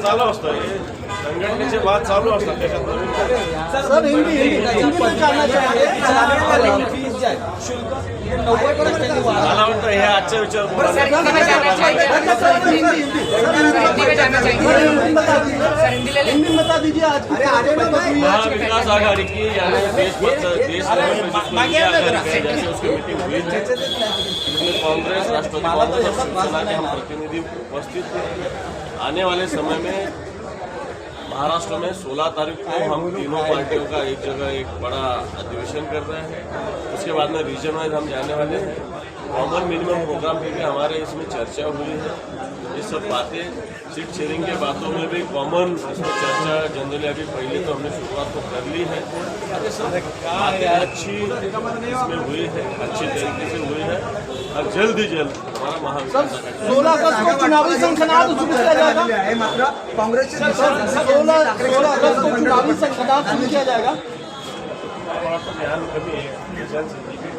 चालू असतं संघटनेचे वाद चालू असतात मला वाटतं हे आजच्या विचार हुई आघाड़ी की कांग्रेस राष्ट्रवादी हम प्रतिनिधि उपस्थित थे आने वाले समय में महाराष्ट्र में 16 तारीख को हम तीनों पार्टियों का एक जगह एक बड़ा अधिवेशन कर रहे हैं। उसके बाद में रीजन वाइज हम जाने वाले हैं। कॉमन मिनिमम प्रोग्राम पे भी हमारे इसमें चर्चा हुई है। ये सब बातें सीट शेयरिंग के बातों में भी कॉमन इसमें चर्चा जनरली अभी पहले तो हमने शुरुआत तो कर ली है। अरे सब बातें अच्छी इसमें हुई है अच्छी तरीके से हुई है। और जल्द ही जल्द हमारा महाविकास सोलह अगस्त को चुनावी शुरू किया जाएगा। सर सोलह सोलह अगस्त को चुनावी संखनाद शुरू किया जाएगा।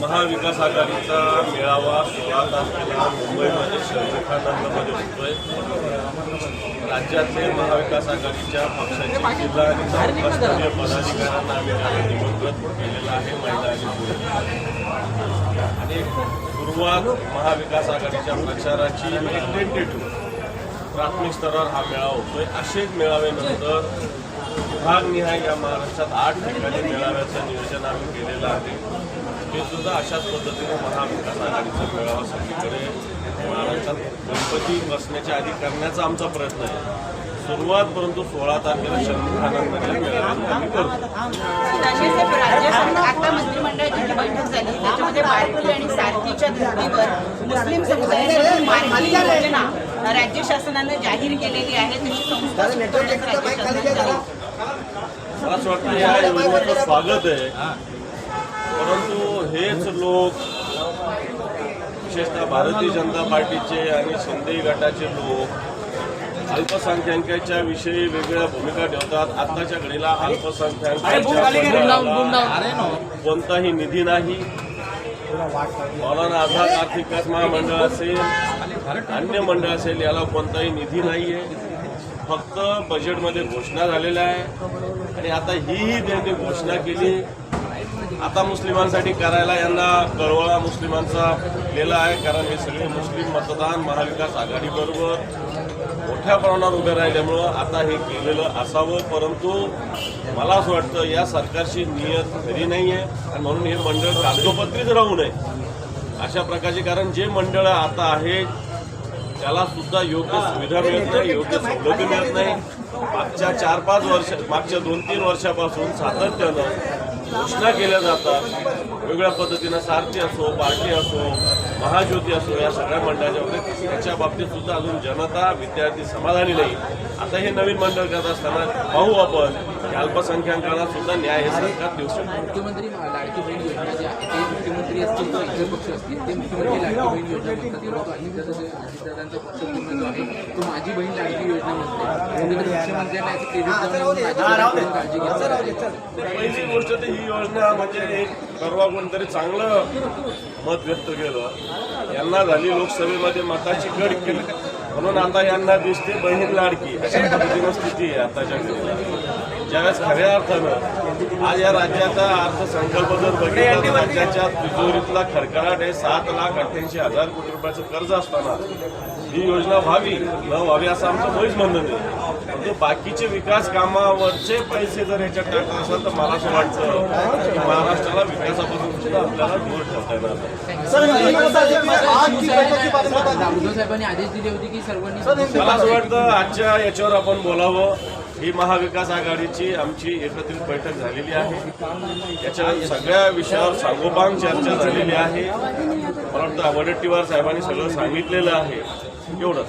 महाविकास आघाडीचा मेळावा सोळा तारखेला मुंबईमध्ये शर्मिखानंदमध्ये होतोय राज्यातले महाविकास आघाडीच्या पक्षाचे जिल्हा आणि तालुकास्तरीय पदाधिकाऱ्यांना आम्ही त्याला केलेलं आहे महिला आणि आणि सुरुवात महाविकास आघाडीच्या प्रचाराची एक प्राथमिक स्तरावर हा मेळावा होतोय. असेच मेळाव्यानंतर विभागनिहाय या महाराष्ट्रात आठ ठिकाणी मेळाव्याचं नियोजन आम्ही केलेलं आहे. हे सुद्धा अशाच पद्धतीने महाविकास आघाडीचा मेळावा सगळीकडे महाराष्ट्रात गणपती बसण्याच्या आधी करण्याचा आमचा प्रयत्न आहे. सुरुवात परंतु सोळा तारखेला आता मंत्रिमंडळाची जी बैठक झाली त्याच्यामध्ये बारकुली आणि सारथीच्या धर्तीवर मुस्लिम समुदायासाठी मार्गी योजना राज्य शासनानं जाहीर केलेली आहे तशी संस्था राज्य. मला असं वाटतं या योजनेचं स्वागत आहे. परंतु हेच लोक विशेषतः भारतीय जनता पार्टीचे आणि शिंदे गटाचे लोक अल्पसंख्याकांच्या विषयी वेगवेगळ्या भूमिका ठेवतात. आताच्या घडीला अल्पसंख्याकांच्या मंडळाला कोणताही निधी नाही. मौलाना आझाद आर्थिक विकास महामंडळ असेल अन्य मंडळ असेल याला कोणताही निधी नाहीये. फक्त बजेटमध्ये घोषणा झालेल्या आहे. आणि आता हीही त्यांनी घोषणा केली. आता मुस्लिमांसाठी करायला यांना कळवळा मुस्लिमांचा गेला आहे कारण हे सगळे मुस्लिम मतदान महाविकास आघाडीबरोबर मोठ्या प्रमाणावर उभे राहिल्यामुळं आता हे केलेलं असावं. परंतु मला असं वाटतं या सरकारची नियत खरी नाही आहे आणि म्हणून हे मंडळ कागदोपत्रीच राहू नये. अशा प्रकारचे कारण जे मंडळ आता आहेत त्याला सुद्धा योग्य सुविधा मिळत नाही योग्य सवलती मिळत नाही. मागच्या चार पाच वर्ष मागच्या दोन तीन वर्षापासून सातत्यानं घोषणा केल्या जातात. वेगवेगळ्या पद्धतीनं सारथी असो पार्टी असो महाज्योती असो या सगळ्या मंडळाच्या बाबतीत त्याच्या बाबतीत सुद्धा अजून जनता विद्यार्थी समाधानी नाही. आता हे नवीन मंडळ करत असताना पाहू आपण की अल्पसंख्याकांना सुद्धा न्याय हे सरकार देऊ शकतो. मुख्यमंत्री लाडकी बहीण योजना जी आहे ते मुख्यमंत्री असतील किंवा इतर पक्ष असतील ते मुख्यमंत्री लाडकी बहीण योजना म्हणतात. परंतु अजितदादा अजितदादांचा पक्ष पूर्ण जो आहे तो माझी बहीण लाडकी योजना म्हणते. कुठेतरी मुख्यमंत्र्यांना याचं क्रेडिट जाऊन माझी बहीण काळजी घेतली पहिली गोष्ट तर ही योजना म्हणजे एक परवा कोणतरी चांगलं मत व्यक्त केलं. यांना झाली लोकसभेमध्ये मताची गड केली म्हणून आता यांना दिसते बहीण लाडकी अशा पद्धतीनं स्थिती आहे आताच्या घडीला. ज्यावेळेस खऱ्या अर्थानं आज या राज्याचा अर्थसंकल्प जर बघितला तर राज्याच्या तिजोरीतला खडखडाट आहे सात लाख अठ्ठ्याऐंशी हजार कोटी रुपयाचं कर्ज असताना ही योजना व्हावी न व्हावी असं आमचं मुळीच म्हणणं नाही. परंतु बाकीचे विकास कामावरचे पैसे जर याच्यात टाकत असेल तर मला असं वाटतं की महाराष्ट्राला विकासापासून सुद्धा आपल्याला दूर ठेवता येणार मला असं वाटतं आजच्या याच्यावर आपण बोलावं. ही महाविकास आघाडीची आमची एकत्रित बैठक झालेली आहे. याच्या सगळ्या विषयावर सांगोपांग चर्चा झालेली आहे. मला वाटतं वडेट्टीवार साहेबांनी सगळं सांगितलेलं आहे. एवढं.